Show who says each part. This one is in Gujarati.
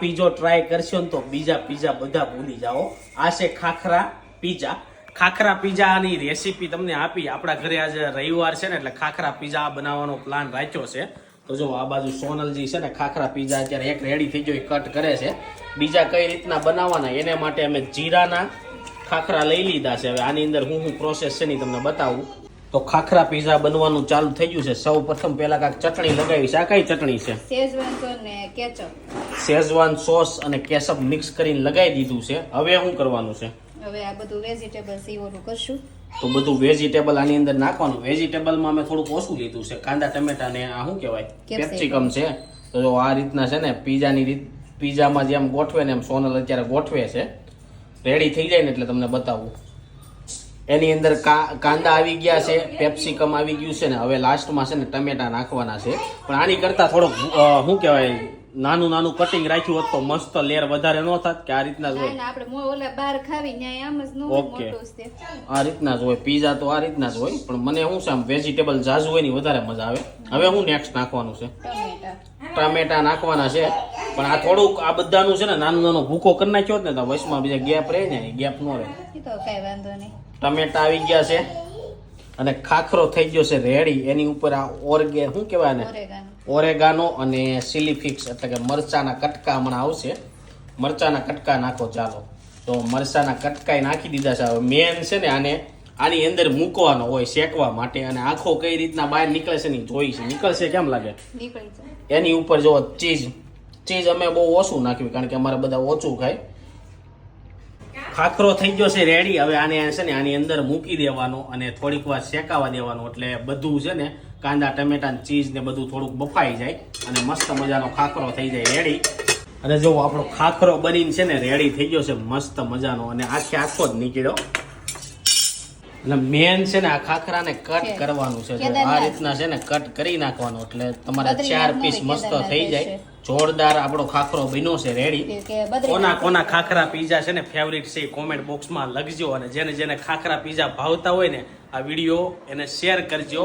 Speaker 1: પીઝો ટ્રાય કરશો ને તો બીજા પીઝા બધા ભૂલી જાઓ. આ છે ખાખરા પીઝા ખાખરા પીઝાની રેસીપી તમને આપી આપણા ઘરે આજે રવિવાર છે ને એટલે ખાખરા પીઝા બનાવવાનો પ્લાન રાખ્યો છે. તો જો આ બાજુ સોનલજી છે ને ખાખરા પીઝા અત્યારે એક રેડી થઈ ગયો કટ કરે છે. બીજા કઈ રીતના બનાવવાના એને માટે અમે જીરાના ખાખરા લઈ લીધા છે. હવે આની અંદર હું હું પ્રોસેસ છે ને તમને બતાવું. તો ખાખરા પીઝા બનવાનું ચાલુ થઈ ગયું છે. સૌ પ્રથમ પહેલા કાંઈક ચટણી લગાવી છે આ કઈ ચટણી છે?
Speaker 2: શેઝવાન સોસ ને કેચઅપ.
Speaker 1: શેઝવાન સોસ અને કેસઅપ મિક્સ કરીને લગાવી દીધું છે. હવે શું કરવાનું છે?
Speaker 2: હવે આ બધું વેજીટેબલ સીવોનું કરશું.
Speaker 1: તો બધું વેજીટેબલ આની અંદર નાખવાનું. વેજીટેબલમાં અમે થોડુંક ઓછું લીધું છે. કાંદા ટમેટા ને આ શું કહેવાય? કેપ્સિકમ. છે. તો આ રીતના છે ને પીઝાની રીત પીઝામાં જેમ ગોઠવે ને એમ સોનલ અત્યારે ગોઠવે છે. રેડી થઈ જાય ને એટલે તમને બતાવું. એની અંદર કાંદા આવી ગયા છે પેપ્સિકમ આવી ગયું છે ને હવે લાસ્ટમાં છે ને ટમેટા નાખવાના છે. પણ આની કરતા થોડોક શું કહેવાય નાનું નાનું કટિંગ રાખ્યું હોત તો મસ્ત લેર વધારે ન થાત કે આ રીતના જ હોય. ઓકે. આ રીતના જ હોય પીઝા તો આ રીતના જ હોય પણ મને શું છે આમ વેજીટેબલ ઝાઝુ હોયની વધારે મજા આવે. હવે હું નેક્સ્ટ નાખવાનું છે.
Speaker 2: ટમેટા
Speaker 1: નાખવાના છે. પણ આ થોડુંક આ બધાનું છે ને નાનું નાનો ભૂકો કરી નાખ્યો ને તો વચમાં બીજા ગેપ રહે ને ગેપ નો રહે. ટમેટા આવી ગયા છે અને ખાખરો થઈ ગયો છે રેડી. એની ઉપર આ ઓર્ગે શું કહેવાય ને
Speaker 2: ઓરેગાનો.
Speaker 1: અને સિલી ફિક્સ એટલે કે મરચાના કટકા હમણાં આવશે. મરચાના કટકા નાખો ચાલો. તો મરચાના કટકાઈ નાખી દીધા છે. હવે મેન છે ને આને આની અંદર મૂકવાનો હોય શેકવા માટે અને આખો કઈ રીતના બહાર નીકળે છે ને જોઈ છે. નીકળશે કેમ લાગે? એની ઉપર જો ચીઝ ચીઝ અમે બહુ ઓછું નાખ્યું કારણ કે અમારે બધા ઓછું ખાય. ખાખરો થઈ ગયો છે રેડી હવે આને છે ને આની અંદર મૂકી દેવાનો અને થોડીક વાર શેકાવા દેવાનું એટલે બધું છે ને કાંદા ટમેટા ચીઝ ને બધું થોડુંક બફાઈ જાય અને મસ્ત મજાનો ખાખરો થઈ જાય રેડી અને જો આપણો ખાખરો બનીને છે ને રેડી થઈ ગયો છે મસ્ત મજાનો અને આખે આખો જ નીકળ્યો. એટલે મેન છે ને આ ખાખરાને કટ કરવાનું છે. આ રીતના છે ને કટ કરી નાખવાનું એટલે તમારા ચાર પીસ મસ્ત થઈ જાય. જોરદાર આપણો ખાખરો બન્યો છે રેડી કોના કોના ખાખરા પીઝા છે ને ફેવરિટ છે કોમેન્ટ બોક્સમાં લખજો અને જેને જેને ખાખરા પીઝા ભાવતા હોય ને આ વીડિયો એને શેર કરજો.